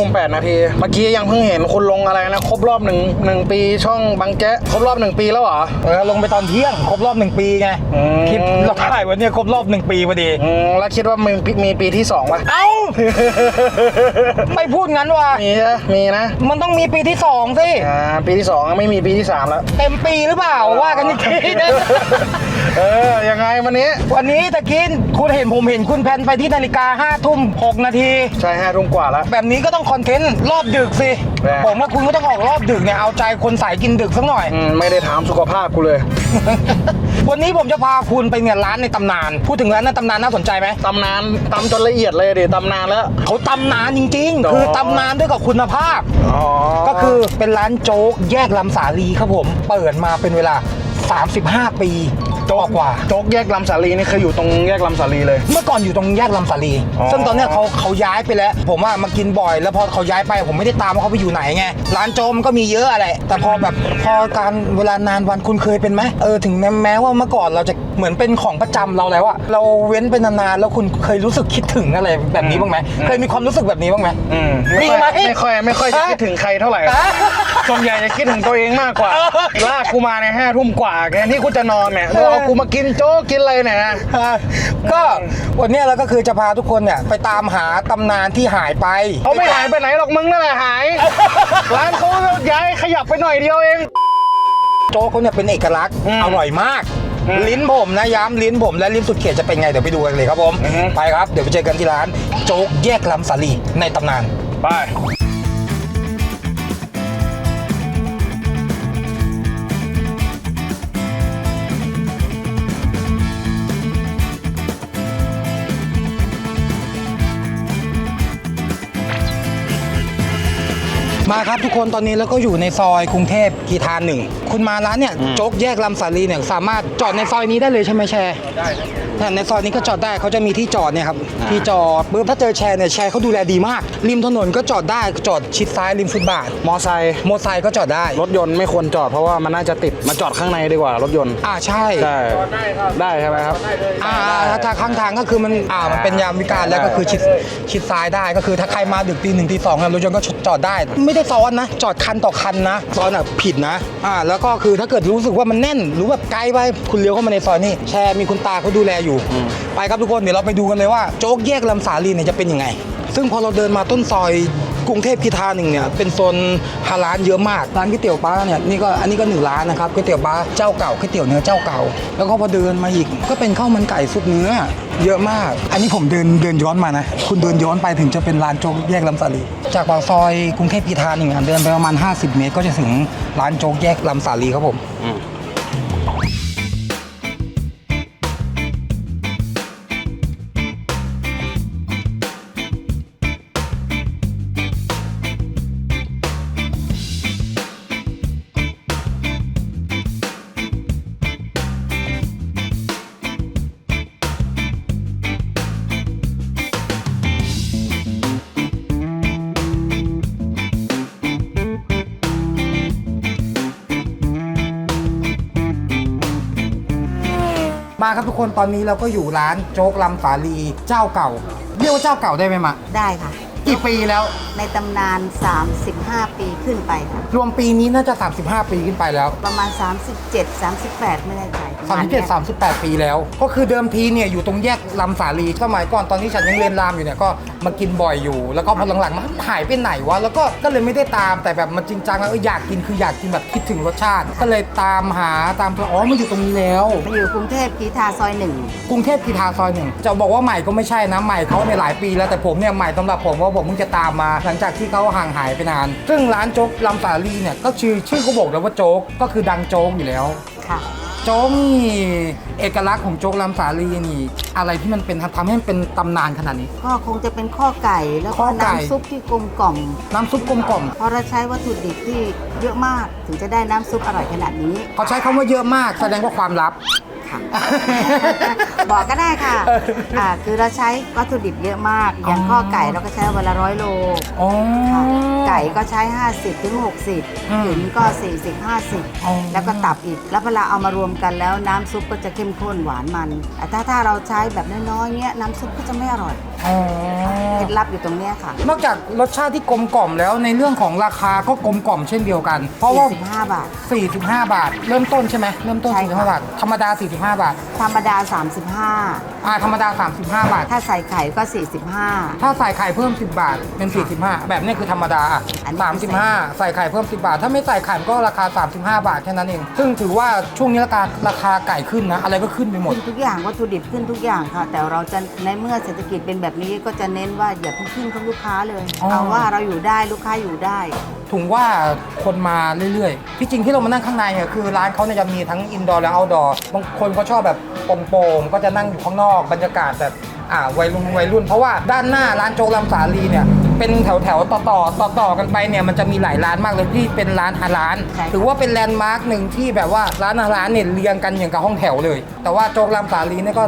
ทุ่มแปดนาทีเมื่อกี้ยังเพิ่งเห็นคุณลงอะไรนะครบรอบหนึ่งหนึ่งปีช่องบางแจ๊ะครบรอบหนึ่งปีแล้วเหรอเออลงไปตอนเที่ยงครบรอบหนึ่งปีไงอืมคลิปเราถ่ายวันเนี้ยครบรอบหนึ่งปีพอดีอืมแล้วคิดว่ามีมีปีที่สองปะเอ้าไม่พูดงั้นว่ะมีนะมีนะ มันต้องมีปีที่สองสิอ่าปีที่สองไม่มีปีที่สามแล้วเต็มปีหรือเปล่าว่ากันอีกทีนะ เออ ยังไงวันนี้ วันนี้ตะกี้คุณเห็นผมเห็นคุณแพนไปที่นาฬิกา5้าทุ่มหกนาที ใช่ห้าทุ่มกว่าแล้ว แบบนี้ก็ต้องคอนเทนต์รอบดึกสิแน่ผมว่าคุณก็ต้องออกรอบดึกเนี่ย เอาใจคนสายกินดึกสักหน่อย อืมไม่ได้ถามสุขภาพกูเลยวันนี้ผมจะพาคุณไปเนี่ยร้านในตำนาน พูดถึงร้านในตำนานน่าสนใจไหม ตำนานตำจนละเอียดเลยดิตำนานแล้ว เขาตำนานจริง อ๋อ ๆ คือตำนานด้วยกับคุณภาพ อ๋อก็คือเป็นร้านโจ๊กแยกลำสาลีครับผม เปิดมาเป็นเวลา 35 ปี โจ๊กกว่าโจ๊กแยกลำสาลีนี่คืออยู่ตรงแยกลำสาลีเลย เมื่อก่อนอยู่ตรงแยกลำสาลี อ๋อ ซึ่งตอนเนี้ยเขาเขาย้ายไปแล้ว ผมว่ามากินบ่อย แล้วพอเขาย้ายไปผมไม่ได้ตามว่าเขาไปอยู่ไหนไง ร้านโจมนก็มีเยอะอะไร แต่พอแบบพอการเวลานานวันคุณเคยเป็นไหมเออถึงแม้แม้ว่าเมื่อก่อนเราจะเหมือนเป็นของประจำเราแล้วอะเราเว้นไปนานๆแล้วคุณเคยรู้สึกคิดถึงอะไรแบบนี้บ้างไหมเคยมีความรู้สึกแบบนี้บ้างไหม อืมไม่ค่อยมีไหมไม่ค่อยไม่ค่อยจะฮะ คิดถึงใครเท่าไหร่ฮะส่วนใหญ่จะคิดถึงตัวเองมากกว่า ลากกูมาในห้าทุ่มกว่าแกที่กูจะนอนเนี่ยแล้วเอากูมากินโจ๊กกินอะไรเนี่ยนะอะก็วันเนี้ยเราก็คือจะพาทุกคนเนี่ยไปตามหาตำนานที่หายไปเขาไม่หายไปไหนหรอกมึงนั่นแหละหาย ร้านเขาย้ายขยับไปหน่อยเดียวเอง โจ๊กเขาเนี่ยเป็นเอกลักษณ์อืมอร่อยมาก อืมลิ้นผมนะย้ำลิ้นผมและลิ้นสุดเขตจะเป็นไงเดี๋ยวไปดูกันเลยครับผมอือฮึ ไปครับเดี๋ยวไปเจอกันที่ร้านโจ๊กแยกลำสาลีในตำนาน ไป มาครับทุกคนตอนนี้แล้วก็อยู่ในซอยกรุงเทพกีทานหนึ่งคุณมาร้านเนี่ยโจ๊กแยกลำสาลีเนี่ยสามารถจอดในซอยนี้ได้เลยใช่ไหมแชร์ได้ เนี่ยในซอยนี้ก็จอดได้เขาจะมีที่จอดเนี่ยครับที่จอดปุ๊บถ้าเจอแชร์เนี่ยแชร์เขาดูแลดีมาก ริมถนนก็จอดได้จอดชิดซ้ายริมฟุตบาทมอไซค์มอเตอร์ไซค์ก็จอดได้รถยนต์ไม่ควรจอดเพราะว่ามันน่าจะติดมาจอดข้างในดีกว่ารถยนต์อ่าใช่ใช่ได้ใช่ไหมครับอ่าถ้าถ้าข้างทางก็คือมันอ่ามันเป็นยามวิการแล้วก็คือชิดชิดซ้ายได้ก็คือถ้าใครมาดึกตีหนึ่งตีสองอะรถยนต์ก็จอดได้ ไม่ได้ซ้อนนะ จอดคันต่อคันนะซ้อนอะผิดนะอ่าแล้วก็คือถ้าเกิดรู้สึกว่ามันแน่นหรือแบบไกลไปคุณเลี้ยวเข้ามาในซอยนี่แชร์มีคุณตาเขาดูแลอยู่ไปครับทุกคนเดี๋ยวเราไปดูกันเลยว่าโจ๊กแยกลำสาลีเนี่ยจะเป็นยังไง ซึ่งพอเราเดินมาต้นซอยกรุงเทพกีทาหนึ่งเนี่ยเป็นโซนฮาร้านเยอะมากร้านก๋วยเตี๋ยวป้าเนี่ยนี่ก็อันนี้ก็หนึ่งร้านนะครับก๋วยเตี๋ยวป้าเจ้าเก่าก๋วยเตี๋ยวเนื้อเจ้าเก่า แล้วก็พอเดินมาอีกก็เป็นข้าวมันไก่ซุปเนื้อ เยอะมาก อันนี้ผมเดินเดินย้อนมานะคุณเดินย้อนไปถึงจะเป็นร้านโจ๊กแยกลำสาลีจากปากซอยกรุงเทพกีทาหนึ่งอะเดินไปประมาณ 50 เมตรก็จะถึงร้านโจ๊กแยกลำสาลีครับผม มาครับทุกคนตอนนี้เราก็อยู่ร้านโจ๊กลำสาลีเจ้าเก่า เรียกว่าเจ้าเก่าได้ไหมมาได้ค่ะ กี่ปีแล้ว ในตำนาน 35 ปีขึ้นไปค่ะ รวมปีนี้น่าจะ 35 ปีขึ้นไปแล้ว ประมาณ 37 38 ไม่แน่ใจ ประมาณ37เนี้ย38 ปีแล้ว ก็คือเดิมทีเนี่ยอยู่ตรงแยกลำสาลีสมัยก่อนตอนที่ฉันยังเรียนรามอยู่เนี่ยก็มากินบ่อยอยู่ แล้วก็พอหลังๆมันหายไปไหนวะแล้วก็ก็เลยไม่ได้ตามแต่แบบมันจริงจังแล้วเอออยากกินคืออยากกินแบบคิดถึงรสชาติ ก็เลยตามหาตามตัวอ๋อมันอยู่ตรงนี้แล้วมาอยู่กรุงเทพกีทาซอยหนึ่งกรุงเทพกีทาซอยหนึ่งจะบอกว่าใหม่ก็ไม่ใช่นะใหม่เขาในยหลายปีแล้วแต่ผมเนี่ยใหม่สำหรับผมว่าผมเพิ่งจะตามมา หลังจากที่เขาห่างหายไปนาน ซึ่งร้านโจ๊กลำสาลีเนี่ยก็ชื่อชื่อเขาบอกแล้วว่าโจ๊กก็คือดังโจ๊กอยู่แล้ว ค่ะ โจ๊กนี่เอกลักษณ์ของโจ๊กลำสาลีนี่ อะไรที่มันเป็นทำให้มันเป็นตำนานขนาดนี้ ก็คงจะเป็นข้อไก่แล้วข้ก็อไก่ น้ำซุปที่กลมกล่อม น้ำซุปกลมกล่อมเพราะเราใช้วัตถุดิบที่เยอะมากถึงจะได้น้ำซุปอร่อยขนาดนี้ เขาใช้คำว่าเยอะมากแสดงว่าความลับ ค่ะ บอกก็ได้ค่ะอ่าคือเราใช้วัตถุดิบเยอะมาก อย่างอ๋อข้อไก่เราก็ใช้วันละร้อยโลอ๋อ ค่ะไก่ก็ใช้ 50 ถึง อืม60ถึงก็ 40 อ๋อ 50 แล้วก็ตับอีก แล้วเวลาเอามารวมกันแล้วน้ำซุปก็จะเข้มข้นหวานมันแต่ถ้าถ้าเราใช้แบบน้อยๆเนี้ยน้ำซุปก็จะไม่อร่อย อ๋อ เคล็ดลับอยู่ตรงเนี้ยค่ะ นอกจากรสชาติที่กลมกล่อมแล้วในเรื่องของราคาก็กลมกล่อมเช่นเดียวกัน เพราะว่า 45 บาท 45 บาท เริ่มต้นใช่ไหมเริ่มต้น ใช่ค่ะ 45 บาท ธรรมดา 45 บาท ธรรมดา อ่า ธรรมดา 35 บาท 35 ถ้าใส่ไข่ก็ 45 ถ้าใส่ไข่เพิ่ม 10 บาท เป็น 45 แบบนี้คือธรรมดาอะอันนี้พิเศษ35 ใส่ไข่เพิ่ม 10 บาท ถ้าไม่ใส่ไข่ก็ราคา 35 บาทแค่นั้นเอง ซึ่งถือว่าช่วงนี้ราคาราคาไก่ขึ้นนะ อะไรก็ขึ้นไปหมด ขึ้นทุกอย่างวัตถุดิบขึ้นทุกอย่างค่ะ แต่เราจะในเมื่อเศรษฐกิจเป็นแบบนี้ก็จะเน้นว่าอย่าเพิ่งขึ้นกับลูกค้าเลยอ๋อ เอาว่าเราอยู่ได้ลูกค้าอยู่ได้ ถุงว่าคนมาเรื่อยๆ ที่จริงที่เรามานั่งข้างในเนี่ยคือร้านเขาเนี่ยจะมีทั้งอินดอร์และเอาท์ดอร์ บางคนเขาชอบแบบโปร่งๆ ก็จะนั่งอยู่ข้างนอกบรรยากาศแบบอ่าวัยรุ่นวัยรุ่น เพราะว่าด้านหน้าร้านโจ๊กลำสาลีเนี่ยเป็นแถวแถวๆต่อต่อต่อต่อๆกันไปเนี่ยมันจะมีหลายร้านมากเลยที่เป็นร้านฮาร้าน ใช่ค่ะถือว่าเป็นแลนด์มาร์คหนึ่งที่แบบว่าร้านฮาร้านเนี่ยเรียงกันอย่างกับห้องแถวเลย แต่ว่าโจ๊กลำสาลีเนี่ยก็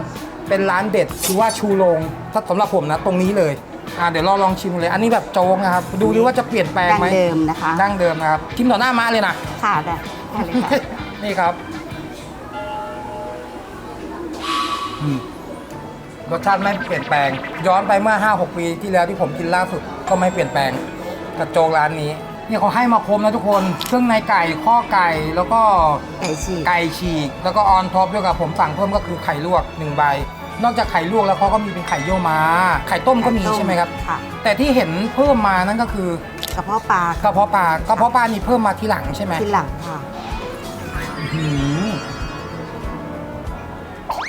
เป็นร้านเด็ดถือว่าชูโรงถ้าสำหรับผมนะตรงนี้เลยอ่าเดี๋ยวเราลองชิมเลย อันนี้แบบโจ๊กนะครับ ดูดิว่าจะเปลี่ยนแปลงดั้งไหมเดิมนะคะดั้งเดิมนะครับชิมต่อหน้าม้าเลยนะ ค่ะได้ได้เลยค่ะ นี่ครับอืมรสชาติไม่เปลี่ยนแปลง ย้อนไปเมื่อ 5-6 ปีที่แล้วที่ผมกินล่าสุดก็ไม่เปลี่ยนแปลงกับโจ๊กร้านนี้เนี่ยเขาให้มาครบนะทุกคนเครื่องในไก่ข้อไก่แล้วก็ไก่ฉีก ไก่ฉีก แล้วก็ออนท็อปด้วยกับผมสั่งเพิ่มก็คือไข่ลวกหนึ่งใบ นอกจากไข่ลวกแล้วเขาก็มีเป็นไข่เยี่ยวม้า ไข่ต้มก็มีใช่ไหมครับ ค่ะแต่ที่เห็นเพิ่มมานั่นก็คือกระเพาะปลากระเพาะปลากระเพาะปลานี่เพิ่มมาทีหลังใช่ไหมทีหลังค่ะหืม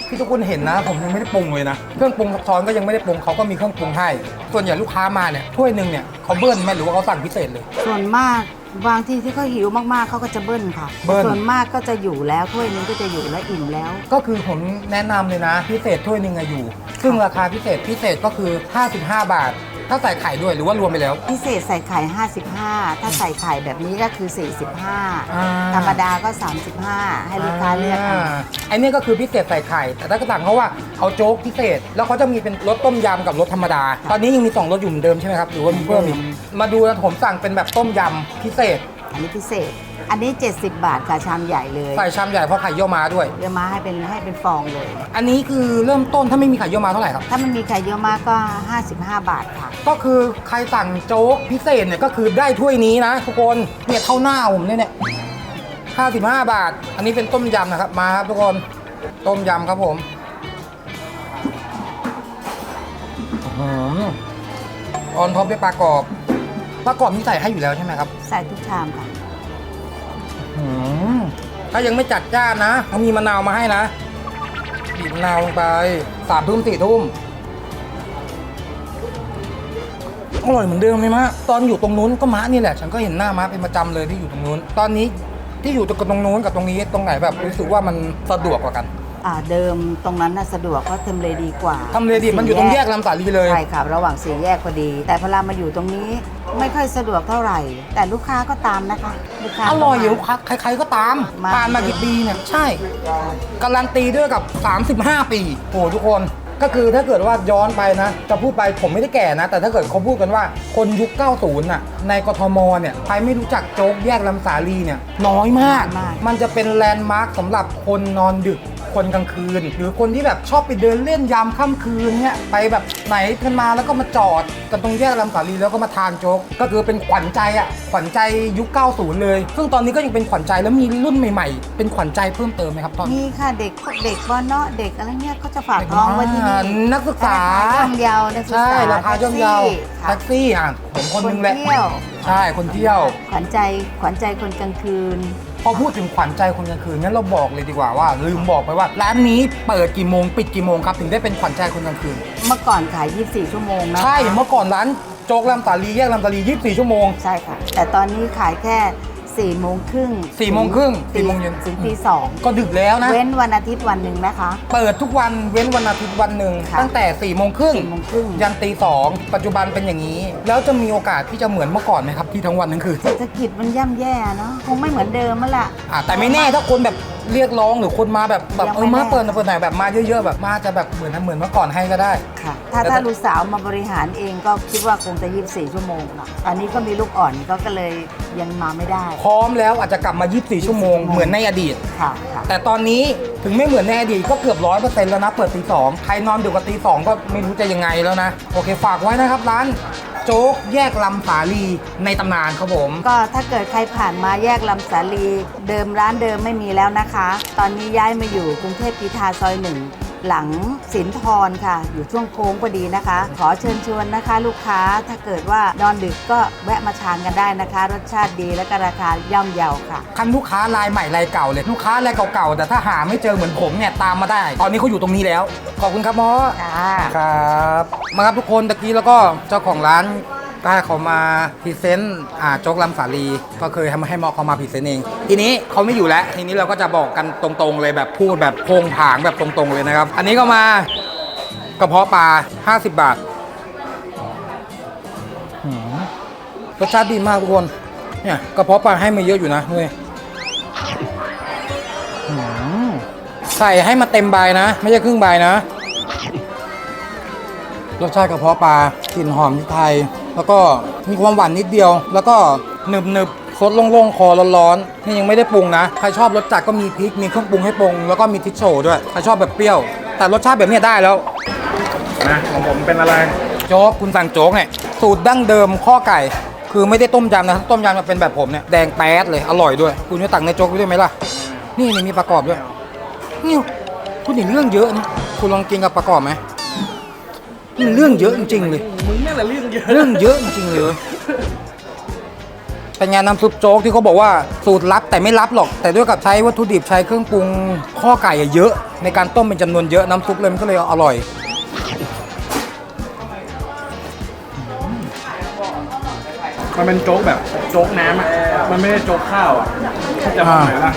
ที่ทุกคนเห็นนะ ผมยังไม่ได้ปรุงเลยนะ เครื่องปรุงซับซ้อนก็ยังไม่ได้ปรุงเขาก็มีเครื่องปรุงให้ ส่วนใหญ่ลูกค้ามาเนี่ยถ้วยหนึ่งเนี่ยเขาเบิ้ลไหมหรือว่าเขาสั่งพิเศษเลย ส่วนมาก บางที่ที่เขาหิวมากๆเขาก็จะเบิ้ลค่ะ เบิ้ล ส่วนมากก็จะอยู่แล้วถ้วยนึงก็จะอยู่แล้วอิ่มแล้ว ก็คือผมแนะนำเลยนะ พิเศษถ้วยหนึ่งอะอยู่ ซึ่งราคาพิเศษพิเศษก็คือ 55 บาท ถ้าใส่ไข่ด้วยหรือว่ารวมไปแล้ว พิเศษใส่ไข่ 55 ถ้าใส่ไข่แบบนี้ก็คือ อ่า 45 ธรรมดาก็ 35 ให้ลูกค้าเลือกเอาาไอ้นี่ก็คือพิเศษใส่ไข่ แต่ถ้าก็สั่งเขาว่าเอาโจ๊กพิเศษ แล้วเขาจะมีเป็นรสต้มยำกับรสธรรมดา ตอนนี้ยังมีสองรสอยู่เหมือนเดิมใช่ไหมครับ หรือว่ามีเพิ่มอีกมาดูนะผมสั่งเป็นแบบต้มยำพิเศษ อันนี้พิเศษ อันนี้ 70 บาทค่ะชามใหญ่เลยใส่ชามใหญ่เพราะไข่เยี่ยวม้าด้วย เดี๋ยวมาให้เป็นให้เป็นฟองเลย อันนี้คือเริ่มต้นถ้าไม่มีไข่เยี่ยวม้าเท่าไหร่ครับ ถ้ามันมีไข่เยอะมากก็ 55 บาทค่ะ ก็คือใครสั่งโจ๊กพิเศษเนี่ยก็คือได้ถ้วยนี้นะ ทุกคนเนี่ยเท่าหน้าผมเลยเนี่ย55 บาท อันนี้เป็นต้มยำนะครับมาครับทุกคนต้มยำครับผมอื้อหือออนท็อปด้วยปลากรอบปลากรอบนี่ใส่ให้อยู่แล้วใช่ไหมครับ ใส่ทุกชามค่ะ อื้อหือถ้ายังไม่จัดจ้านนะเขามีมะนาวมาให้นะบีบมะนาวลงไปสามทุ่มสี่ทุ่มอร่อยเหมือนเดิมไหมมะตอนอยู่ตรงนู้นก็มะนี่แหละ ฉันก็เห็นหน้ามะเป็นประจำเลยที่อยู่ตรงนู้น ตอนนี้ที่อยู่ตรงตรงนู้นกับตรงนี้ตรงไหนแบบรู้สึกว่ามันสะดวกกว่ากัน อ่าเดิมตรงนั้นน่ะสะดวกเพราะทำเลดีกว่าทำเลดีมันอยู่ตรงแยกลำสาลีเลย ใช่ค่ะระหว่างสี่แยกพอดี แต่พอเรามาอยู่ตรงนี้ไม่ค่อยสะดวกเท่าไหร่ แต่ลูกค้าก็ตามนะคะลูกค้า อร่อยอยู่ก็มาใครๆก็ตามมา ผ่านมากี่ปีเนี่ยใช่ การันตีด้วยกับ 35 ปีโอ้ทุกคนก็คือถ้าเกิดว่าย้อนไปนะ จะพูดไปผมไม่ได้แก่นะ แต่ถ้าเกิดเขาพูดกันว่าคนยุค 90น่ะในกทมเนี่ยใครไม่รู้จักโจ๊กแยกลำสาลีเนี่ยน้อยมากมันจะเป็นแลนด์มาร์คสำหรับคนนอนดึก คนกลางคืน หรือคนที่แบบชอบไปเดินเล่นยามค่ำคืนเนี่ยไปแบบไหนกันมาแล้วก็มาจอดกันตรงแยกลำสาลีแล้วก็มาทานโจ๊กก็คือเป็นขวัญใจอะขวัญใจยุค 90 เลย ซึ่งตอนนี้ก็ยังเป็นขวัญใจแล้วมีรุ่นใหม่ ๆ เป็นขวัญใจเพิ่มเติมไหมครับตอนนี้ นี่ค่ะเด็กเด็กวเนาะเด็กอะไรเงี้ยเขาจะฝากท้องไว้ที่นี่นักศึกษา ราคาย่อมเยานักศึกใช่ษาราคาย่อมเยาค่ะแท็กซี่อะผมคนคหนนึงแหละเที่ยว ใช่คนเที่ยว ขวัญใจขวัญใจคนกลางคืน พอพูดถึงขวัญใจคนกลางคืนงั้นเราบอกเลยดีกว่าว่า ลืมบอกไปว่า ร้านนี้เปิดกี่โมงปิดกี่โมงครับถึงได้เป็นขวัญใจคนกลางคืน เมื่อก่อนขาย 24 ชั่วโมงนะใช่เมื่อก่อนร้านโจ๊กลำสาลีแยกลำสาลี24 ชั่วโมง ใช่ค่ะ แต่ตอนนี้ขายแค่ 4โมงครึ่งสี่โมงครึ่งสี่ตีโมงเย็นถึงตีสองก็ดึกแล้วนะ เว้นวันอาทิตย์วันหนึ่งนะคะ เปิดทุกวันเว้นวันอาทิตย์วันหนึ่งค่ะตั้งแต่4ี่โมงครึ่งสี่โมงครึ่ง ยันตีสองปัจจุบันเป็นอย่างนี้ แล้วจะมีโอกาสที่จะเหมือนเมื่อก่อนไหมครับที่ทั้งวันทั้งคืนเศรษฐกิจมันย่ำแย่เนาะคงไม่เหมือนเดิมแล้วล่ะ อะแต่ไม่แน่ถ้าคนแบบ เรียกร้องหรือคนมาแบบแบบยังเอไม่อมาแน่เปิดเปิดไหนแบบมาเยอะๆแบบมาจะแบบเหมือนเหมือนเมื่อก่อนให้ก็ได้ ค่ะ ถ้าแล้วถ้า ถ้าลูกสาวมาบริหารเองก็คิดว่าคงจะ 24 ชั่วโมงหรอกอันนี้ก็มีลูกอ่อนก็ก็เลยยังมาไม่ได้ พร้อมแล้วอาจจะกลับมา 24 ชั่วโมง เหมือนในอดีต ค่ะค่ะ แต่ตอนนี้ถึงไม่เหมือนในอดีตก็เกือบร้อยเปอร์เซ็นต์แล้วนะ เปิดตีสองใครนอนดึกกว่าตีสองก็ไม่รู้จะยังไงแล้วนะ โอเค ฝากไว้นะครับร้าน โจ๊กแยกลำสาลีในตำนานครับผม ก็ถ้าเกิดใครผ่านมาแยกลำสาลี เดิมร้านเดิมไม่มีแล้วนะคะ ตอนนี้ย้ายมาอยู่กรุงเทพกีทาซอยหนึ่ง หลังสินทรค่ะ อยู่ช่วงโค้งพอดีนะคะ ขอเชิญชวนนะคะ ลูกค้าถ้าเกิดว่านอนดึกก็แวะมาทานกันได้นะคะ รสชาติดีและก็ราคาย่อมเยาค่ะคันลูกค้ารายใหม่รายเก่าเลยลูกค้ารายเก่าๆแต่ถ้าหาไม่เจอเหมือนผมเนี่ยตามมาได้ ตอนนี้เขาอยู่ตรงนี้แล้ว ขอบคุณครับหมอค่ะ ครับ มาครับทุกคนตะกี้แล้วก็เจ้าของร้าน ได้เขามาพรีเซนต์อ่าโจ๊กลำสาลี ก็เคยทำให้หมอเขามาพรีเซนต์เอง ทีนี้เขาไม่อยู่แล้วทีนี้เราก็จะบอกกันตรงๆเลยแบบพูดแบบโพงผางแบบตรงๆเลยนะครับ อันนี้ก็มากระเพาะปลา 50 บาทรสชาติดีมากทุกคน เนี่ยกระเพาะปลาให้มาเยอะอยู่นะเว้ยใส่ให้มาเต็มใบนะ ไม่ใช่ครึ่งใบนะ รสชาติกระเพาะปลากลิ่นหอมพริกไทย แล้วก็มีความหวานนิดเดียว แล้วก็หนึบหนึบๆซดโล่งๆ คอร้อนๆ นี่ยังไม่ได้ปรุงนะ ใครชอบรสจัดก็มีพริก มีเครื่องปรุงให้ปรุง แล้วก็มีทิชโชด้วย ใครชอบแบบเปรี้ยว แต่รสชาติแบบเนี้ยได้แล้วนะของผมเป็นอะไร โจ๊ก คุณสั่งโจ๊กเนี่ย สูตรดั้งเดิมข้อไก่ คือไม่ได้ต้มยำนะถ้าต้มยำจะเป็นแบบผมเนี่ย แดงแป๊ดเลย อร่อยด้วย คุณจะตักในโจ๊กด้วยไหมล่ะ นี่นี่มีประกอบด้วย นี่คุณเห็นเรื่องเยอะนะ คุณลองกินกับประกอบไหมมันเรื่องเยอะจริงๆเลยมึง นี่แหละเรื่องเยอะเรื่องเยอะจริงๆเลยเว้ยเป็นไงานน้ำซุปโจ๊กที่เขาบอกว่าสูตรลับแต่ไม่ลับหรอก แต่ด้วยกับใช้วัตถุดิบใช้เครื่องปรุงข้อไก่อะเยอะ ในการต้มเป็นจำนวนเยอะน้ำซุปเลยมันก็เลยอร่อยมันเป็นโจ๊กแบบโจ๊กน้ำอะ มันไม่ได้โจ๊กข้าวอะเข้าใจะมาไหนล่ะ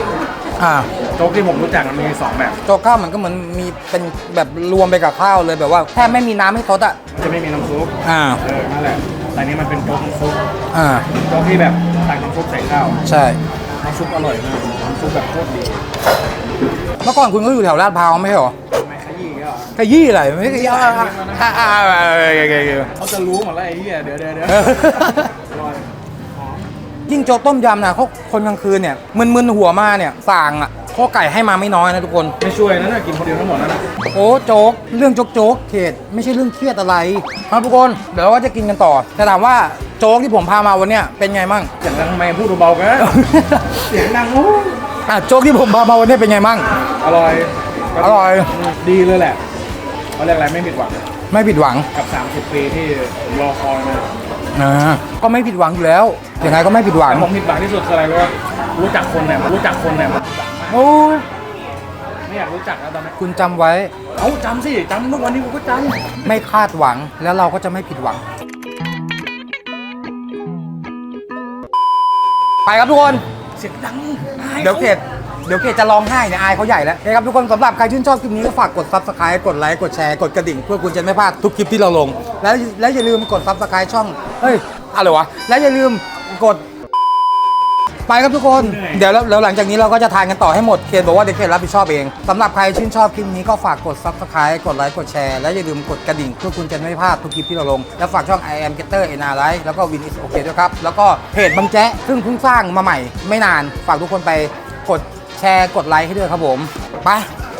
อ่า โจ๊กที่ผมรู้จักมันมีสองแบบโจ๊กข้าวมันก็เหมือนมีเป็นแบบรวมไปกับข้าวเลยแบบว่าแทบไม่มีน้ำให้ซดอะจะไม่มีน้ำซุปอ่า เออนั่นแหละแต่นี่มันเป็นโจ๊กน้ำซุปอ่า โจ๊กที่แบบตักน้ำซุปใส่ข้าวใช่ น้ำซุปอร่อยมากน้ำซุปแบบโคตรดีเมื่อก่อนคุณก็อยู่แถวลาดพร้าวไม่ใช่เหรอทำไมขยี้ก็ขยี้อะไรไม่ขยี้อ่าอ่าอ่าอ่าอ่าอ่าเขาจะรู้หมดแล้วไอ้เหี้ยเดี๋ยวเดี๋ยวเดี๋ยวเออ อร่อยหอมยิ่งโจ๊กต้มยำนะเขาคนกลางคืนเนี่ยมึนๆหัวมาเนี่ยสั่งอะ ข้อไก่ให้มาไม่น้อยนะทุกคน ไม่ช่วยนะน่ะกินคนเดียวทั้งหมดนั่นน่ะโอ้โจ๊กเรื่องโจ๊กโจ๊กเขตไม่ใช่เรื่องเครียดอะไรครับทุกคนเดี๋ยวเราก็จะกินกันต่อแต่ถามว่าโจ๊กที่ผมพามาวันเนี้ยเป็นไงมั่ง เสียงดังทำไมพูดเบาๆกัน เสียงดังโอ้ยอะโจ๊กที่ผมพามาวันเนี้ยเป็นไงมั่ง อร่อยอร่อย ดีเลยแหละเขาเรียกอะไรไม่ผิดหวังไม่ผิดหวังกับ 30 ปีที่ผมรอคอยมาอ่าก็ไม่ผิดหวังอยู่แล้วยังไงก็ไม่ผิดหวัง แต่ผมผิดหวังที่สุดคืออะไรรู้ป่ะรู้จักคนเนี่ยรู้จักคนเนี่ย โอ้ยไม่อยากรู้จักแล้วตอนนี้คุณจำไว้ เอ้าจำสิจำทุกวันนี้กูก็จไม่คาดหวังแล้วเราก็จะไม่ผิดหวัง ไปครับทุกคนำเสียงดังเดี๋ยวเขตเดี๋ยวเขตจะร้องไห้เนี่ยอายเขาใหญ่แล้วนะครับทุกคนสำหรับใครชื่นชอบคลิปนี้ก็ฝากกด subscribe กดไลค์กดแชร์กดกระดิ่ง เพื่อคุณจะไม่พลาดทุกคลิปที่เราลง แล้วแล้วอย่าลืมกด subscribe ช่องเฮ้ยอะไรวะ แล้วอย่าลืมกด ไปครับทุกคน เดี๋ยวแล้วแล้วหลังจากนี้เราก็จะทานกันต่อให้หมด เคนบอกว่าเดี๋ยวเคนรับผิดชอบเองสำหรับใครชื่นชอบคลิปนี้ก็ฝากกด subscribe กดไลค์กดแชร์และอย่าลืมกดกระดิ่งเพื่อคุณจะไม่พลาดทุกคลิปที่เราลง และฝากช่อง I am Getter n r i แล้วก็ Win is okay ด้วยครับ แล้วก็เพจบังแจ๊ะซึ่งเพิ่งสร้างมาใหม่ ไม่นานฝากทุกคนไปกดแชร์กดไลค์ให้ด้วยครับผมไป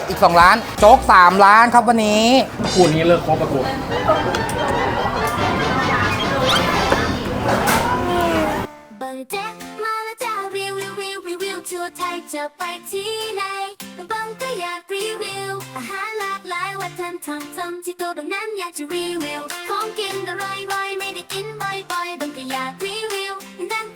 อีก 2 ล้าน โจ๊ก 3 ล้านครับวันนี้พูดนี้เลิกคบกับกูบังแจ๊กมาแล้ ไทยจะไปที่ไหนบังก็อยากรีวิว อาหารหลากหลายวัฒนธรรมทำที่ตัวบางนั้นอยากจะรีวิว ของกินอร่อยๆไม่ได้กินบ่อยๆบังก็อยากรีวิวนั่งแท็กซี่ไปกับเพื่อน